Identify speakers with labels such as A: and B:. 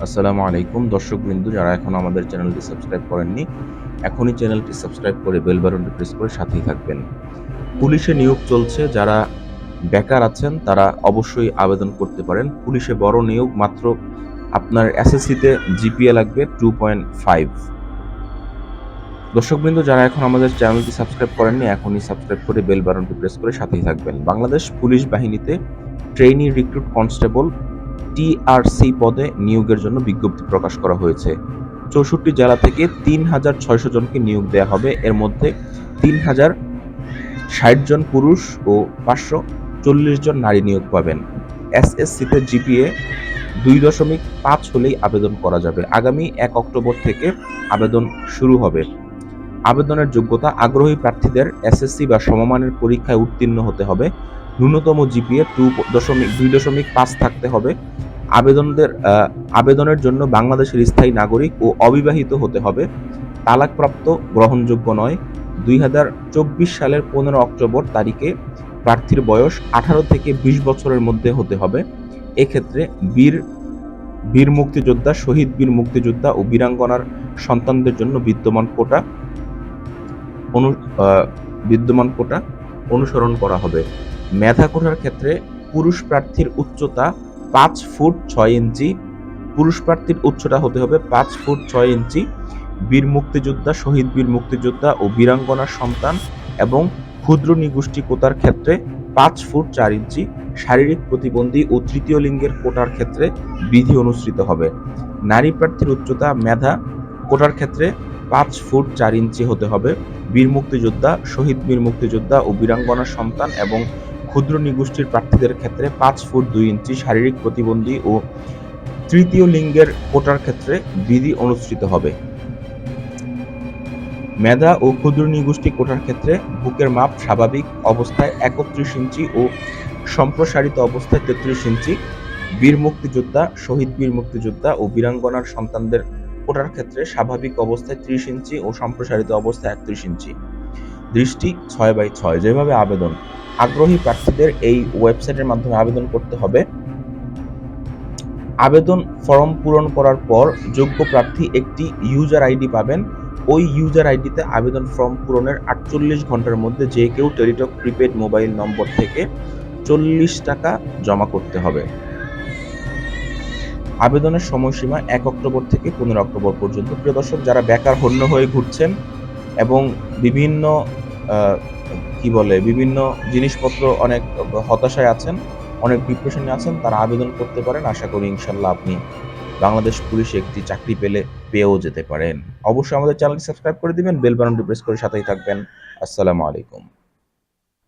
A: আসসালামু আলাইকুম। দর্শকবৃন্দু, যারা এখন আমাদের চ্যানেলটি সাবস্ক্রাইব করেননি, এখনই চ্যানেলটি সাবস্ক্রাইব করে বেল বাটনটি প্রেস করে সাথেই থাকবেন। পুলিশে নিয়োগ চলছে, যারা বেকার আছেন, তারা অবশ্যই আবেদন করতে পারেন। পুলিশে বড় নিয়োগ, মাত্র আপনার এসএসসিতে জিপিএ লাগবে টু পয়েন্ট ফাইভ দর্শকবৃন্দ, যারা এখন আমাদের চ্যানেলটি সাবস্ক্রাইব করেননি, এখনই সাবস্ক্রাইব করে বেল বাটনটি প্রেস করে সাথেই থাকবেন। বাংলাদেশ পুলিশ বাহিনীতে ট্রেইনি রিক্রুট কনস্টেবল টিআরসি পদে নিয়োগের জন্য বিজ্ঞপ্তি প্রকাশ করা হয়েছে। চৌষট্টি জেলা থেকে তিন হাজার ছয়শো জনকে নিয়োগ দেওয়া হবে। এর মধ্যে তিন হাজার ষাট জন পুরুষ ও পাঁচশো চল্লিশ জন নারী নিয়োগ পাবেন। এসএসসিতে জিপিএ দুই দশমিক পাঁচ হলেই আবেদন করা যাবে। আগামী এক অক্টোবর থেকে আবেদন শুরু হবে। আবেদনের যোগ্যতা আগ্রহী প্রার্থীদের এসএসসি বা সমমানের পরীক্ষায় উত্তীর্ণ হতে হবে। ন্যূনতম জিপিএ টু দশমিক দুই দশমিক পাঁচ থাকতে হবে। আবেদনদের আবেদনের জন্য বাংলাদেশের স্থায়ী নাগরিক ও অবিবাহিত হতে হবে। তালাকপ্রাপ্ত গ্রহণযোগ্য নয়। দুই সালের পনেরো অক্টোবর তারিখে প্রার্থীর বয়স আঠারো থেকে বিশ বছরের মধ্যে হতে হবে। এক্ষেত্রে বীর বীর মুক্তিযোদ্ধা, শহীদ বীর মুক্তিযোদ্ধা ও বীরাঙ্গনার সন্তানদের জন্য বিদ্যমান কোটা অনু বিদ্যমান কোটা অনুসরণ করা হবে। মেধা কোটার ক্ষেত্রে পুরুষ প্রার্থীর উচ্চতা পাঁচ ফুট ছয় ইঞ্চি, পুরুষ প্রার্থীর উচ্চতা হতে হবে পাঁচ ফুট ছয় ইঞ্চি, বীর মুক্তিযোদ্ধা, শহীদ বীর মুক্তিযোদ্ধা ও বীরাঙ্গনার সন্তান এবং ক্ষুদ্র নিগোষ্ঠী কোটার ক্ষেত্রে পাঁচ ফুট চার ইঞ্চি, শারীরিক প্রতিবন্ধী ও তৃতীয় লিঙ্গের কোটার ক্ষেত্রে বিধি অনুসৃত হবে। নারী প্রার্থীর উচ্চতা মেধা কোটার ক্ষেত্রে পাঁচ ফুট চার ইঞ্চি হতে হবে। বীর মুক্তিযোদ্ধা, শহীদ বীর মুক্তিযোদ্ধা ও বীরাঙ্গনার সন্তান এবং ক্ষুদ্র নিগোষ্ঠীর প্রার্থীদের ক্ষেত্রে পাঁচ ফুট দুই ইঞ্চি শারীরিক প্রতিবন্ধী ও তৃতীয় লিঙ্গের কোটার ক্ষেত্রে বিধি অনুসৃত হবে। মেধা ও ক্ষুদ্র নিগোষ্ঠী কোটার ক্ষেত্রে বুকের মাপ স্বাভাবিক অবস্থায় একত্রিশ ইঞ্চি ও সম্প্রসারিত অবস্থায় তেত্রিশ ইঞ্চি। বীর মুক্তিযোদ্ধা, শহীদ বীর মুক্তিযোদ্ধা ও বীরাঙ্গনার সন্তানদের কোটার ক্ষেত্রে স্বাভাবিক অবস্থায় ত্রিশ ইঞ্চি ও সম্প্রসারিত অবস্থায় একত্রিশ ইঞ্চি। দৃষ্টি ছয় বাই ছয়, যেভাবে আবেদন। আগ্রহী প্রার্থীদের এই ওয়েবসাইটের মাধ্যমে আবেদন করতে হবে। আবেদন ফর্ম পূরণ করার পর যোগ্য প্রার্থী একটি ইউজার আইডি পাবেন। ওই ইউজার আইডিতে আবেদন ফর্ম পূরণের আটচল্লিশ ঘণ্টার মধ্যে যে কেউ টেলিটক, প্রিপেড মোবাইল নম্বর থেকে চল্লিশ টাকা জমা করতে হবে। আবেদনের সময়সীমা এক অক্টোবর থেকে পনেরো অক্টোবর পর্যন্ত। প্রিয় দর্শক, যারা বেকার হন্য হয়ে ঘুরছেন এবং বিভিন্ন কি বলে, বিভিন্ন জিনিসপত্র অনেক হতাশায় আছেন, অনেক ডিপ্রেশনে আছেন, তারা আবেদন করতে পারেন। আশা করি ইনশাল্লাহ আপনি বাংলাদেশ পুলিশে একটি চাকরি পেলে, পেয়েও যেতে পারেন। অবশ্যই আমাদের চ্যানেলটি সাবস্ক্রাইব করে দিবেন বেল বাটনটি প্রেস করে সাথেই থাকবেন। আসসালামু আলাইকুম।